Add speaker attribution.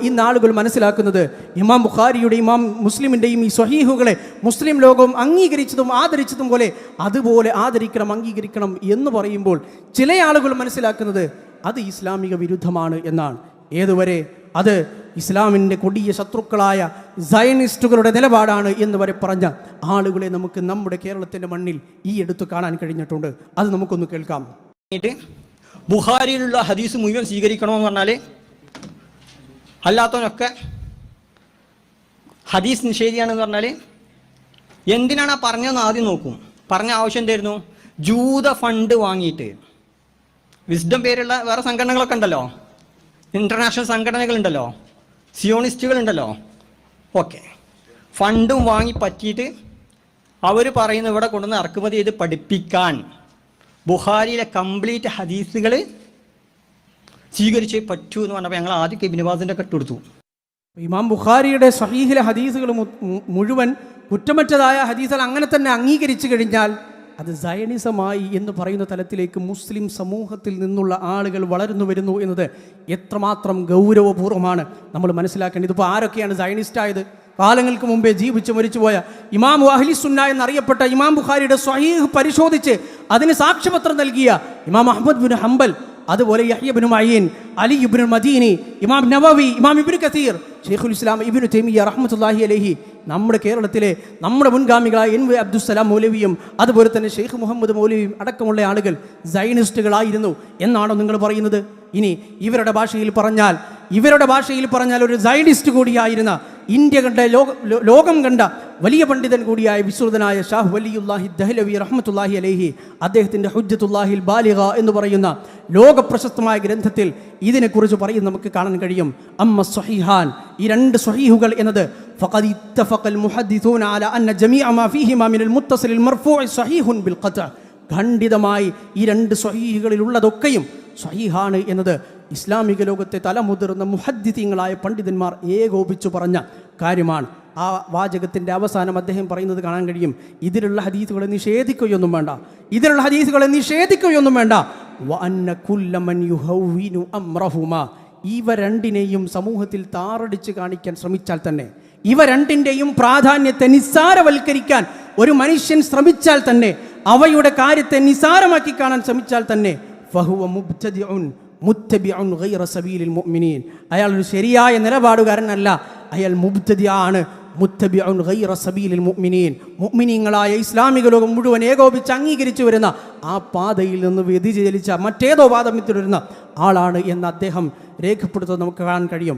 Speaker 1: ഇന്ന് ആളുകൾ മനസ്സിലാക്കുന്നത് ഇമാം ബുഖാരിയുടെ ഇമാം മുസ്ലിമിന്റെയും ഈ സ്വഹീഹുകളെ മുസ്ലിം ലോകം അംഗീകരിച്ചതും ആദരിച്ചതും പോലെ അതുപോലെ ആദരിക്കണം അംഗീകരിക്കണം എന്ന് പറയുമ്പോൾ ചില ആളുകൾ മനസ്സിലാക്കുന്നത് അത് ഇസ്ലാമിക വിരുദ്ധമാണ് എന്നാണ്. ഏതുവരെ? അത് ഇസ്ലാമിന്റെ കൊടിയ ശത്രുക്കളായ സയനിസ്റ്റുകളുടെ നിലപാടാണ് എന്ന് വരെ പറഞ്ഞ ആളുകളെ നമുക്ക് നമ്മുടെ കേരളത്തിന്റെ മണ്ണിൽ ഈ എടുത്തു കാണാൻ കഴിഞ്ഞിട്ടുണ്ട്. അത് നമുക്കൊന്ന് കേൾക്കാം.
Speaker 2: ബുഹാരിയിലുള്ള ഹദീസ് മുഴുവൻ സ്വീകരിക്കണമെന്ന് പറഞ്ഞാൽ അല്ലാത്തവനൊക്കെ ഹദീസ് നിഷേധിയാണെന്ന് പറഞ്ഞാൽ എന്തിനാണ് ആ പറഞ്ഞതെന്ന് ആദ്യം നോക്കും. പറഞ്ഞ ആവശ്യം എന്തായിരുന്നു? ജൂത ഫണ്ട് വാങ്ങിയിട്ട്. വിസ്ഡം പേരുള്ള വേറെ സംഘടനകളൊക്കെ ഉണ്ടല്ലോ. ഇന്റർനാഷണൽ സംഘടനകളുണ്ടല്ലോ. സിയോണിസ്റ്റുകളുണ്ടല്ലോ ഓക്കെ ഫണ്ടും വാങ്ങി പറ്റിയിട്ട് അവർ പറയുന്ന ഇവിടെ കൊണ്ടുവന്ന് ഇറക്കുമതി ചെയ്ത് പഠിപ്പിക്കാൻ. ബുഹാരിയിലെ കംപ്ലീറ്റ് ഹദീസുകൾ സ്വീകരിച്ചേ പറ്റൂ എന്ന് പറഞ്ഞപ്പോൾ ഞങ്ങൾ ആദ്യം കെബിനിവാസിന്റെ കെട്ടെടുത്തു
Speaker 1: ഇമാം ബുഖാരിയുടെ സഹീഹിലെ ഹദീസുകൾ മുഴുവൻ കുറ്റമറ്റതായ ഹദീസുകൾ അങ്ങനെ തന്നെ അംഗീകരിച്ചു കഴിഞ്ഞാൽ അത് സയണിസമായി എന്ന് പറയുന്ന തലത്തിലേക്ക് മുസ്ലിം സമൂഹത്തിൽ നിന്നുള്ള ആളുകൾ വളർന്നു വരുന്നു എന്നത് എത്രമാത്രം ഗൗരവപൂർവമാണ് നമ്മൾ മനസ്സിലാക്കേണ്ടത്. ഇതിപ്പോൾ ആരൊക്കെയാണ് സയനിസ്റ്റ് ആയത്? കാലങ്ങൾക്ക് മുമ്പേ ജീവിച്ച് മരിച്ചുപോയ ഇമാം അഹ്ലി സുന്ന എന്നറിയപ്പെട്ട ഇമാം ബുഖാരിയുടെ സ്വഹീഹ് പരിശോധിച്ച് അതിന് സാക്ഷ്യപത്രം നൽകിയ ഇമാം അഹമ്മദ് ബിൻ ഹംബൽ അതുപോലെ അലി ഇബ്നു മദീനി ഇമാം നവവി ഇമാം ഇബ്നു കസീർ ഷെയ്ഖുൽ ഇസ്ലാം ഇബ്നു തൈമിയ റഹ്മത്തുള്ളാഹി അലൈഹി നമ്മുടെ കേരളത്തിലെ നമ്മുടെ മുൻഗാമികളായ എൻ വി അബ്ദുസ്സലാം മൗലവിയും അതുപോലെ തന്നെ ഷെയ്ഖ് മുഹമ്മദ് മൗലവിയും അടക്കമുള്ള ആളുകൾ സൈനിസ്റ്റുകളായിരുന്നു എന്നാണോ നിങ്ങൾ പറയുന്നത്? ഇനി ഇവരുടെ ഭാഷയിൽ പറഞ്ഞാൽ ഇവരുടെ ഭാഷയിൽ പറഞ്ഞാൽ ഒരു സൈനിസ്റ്റ് കൂടിയായിരുന്ന ഇന്ത്യ കണ്ട ലോകം കണ്ട വലിയ പണ്ഡിതൻ കൂടിയായ വിശ്രുതനായ ഷാഹ് വലിയുല്ലാഹി ദഹ്ലവി റഹ്മത്തുല്ലാഹി അലൈഹി അദ്ദേഹത്തിൻ്റെ ഹുജ്ജത്തുല്ലാഹിൽ ബാലിക എന്ന് പറയുന്ന ലോക പ്രശസ്തമായ ഗ്രന്ഥത്തിൽ ഇതിനെക്കുറിച്ച് പറയുന്നത് നമുക്ക് കാണാൻ കഴിയും അമ്മ സ്വഹീഹാൻ ഈ രണ്ട് സ്വഹീഹുകൾ എന്നത് فقد اتفق المحدثون على أن جميع ما فيهما من المتصل المرفوع صحيح بالقطع ഖണ്ഡിതമായി ഈ രണ്ട് സ്വഹീഹുകളിലുള്ളതൊക്കെയും സ്വഹീഹാണ് എന്നത് ഇസ്ലാമിക ലോകത്തെ തലമുതിർന്ന മുഹദ്ദിത്യങ്ങളായ പണ്ഡിതന്മാർ ഏകോപിച്ചു പറഞ്ഞ കാര്യമാണ് ആ വാചകത്തിന്റെ അവസാനം അദ്ദേഹം പറയുന്നത് കാണാൻ കഴിയും. ഇതിലുള്ള ഹദീസുകളെ നിഷേധിക്കുകയൊന്നും വേണ്ട. ഇതിലുള്ള ഹദീസുകളെ നിഷേധിക്കുകയൊന്നും വേണ്ട. ഇവ രണ്ടിനെയും സമൂഹത്തിൽ താറടിച്ച് കാണിക്കാൻ ശ്രമിച്ചാൽ തന്നെ ഇവ രണ്ടിന്റെയും പ്രാധാന്യത്തെ നിസ്സാരവൽക്കരിക്കാൻ ഒരു മനുഷ്യൻ ശ്രമിച്ചാൽ തന്നെ അവയുടെ കാര്യത്തെ നിസ്സാരമാക്കി കാണാൻ ശ്രമിച്ചാൽ തന്നെ ഫഹുവ മുബ്തദിഉൻ മുത്തബിഉൻ ഗൈറ മുഅ്മിനീൻ. അയാൾ ഒരു ശരിയായ നിലപാടുകാരനല്ല അയാൾ മുബ്തദിയാണ്. മുത്തബിഉൻ ഗൈറ സബീലിൽ മുഅ്മിനീൻ. മുഅ്മിനീങ്ങളായ ഇസ്ലാമിക ലോകം മുഴുവൻ ഏകോപിച്ച് അംഗീകരിച്ചു വരുന്ന ആ പാതയിൽ നിന്ന് വ്യതിചലിച്ച മറ്റേതോ പാദം പിന്തുടരുന്ന ആളാണ് എന്ന് അദ്ദേഹം രേഖപ്പെടുത്തുന്നത് നമുക്ക് കാണാൻ കഴിയും.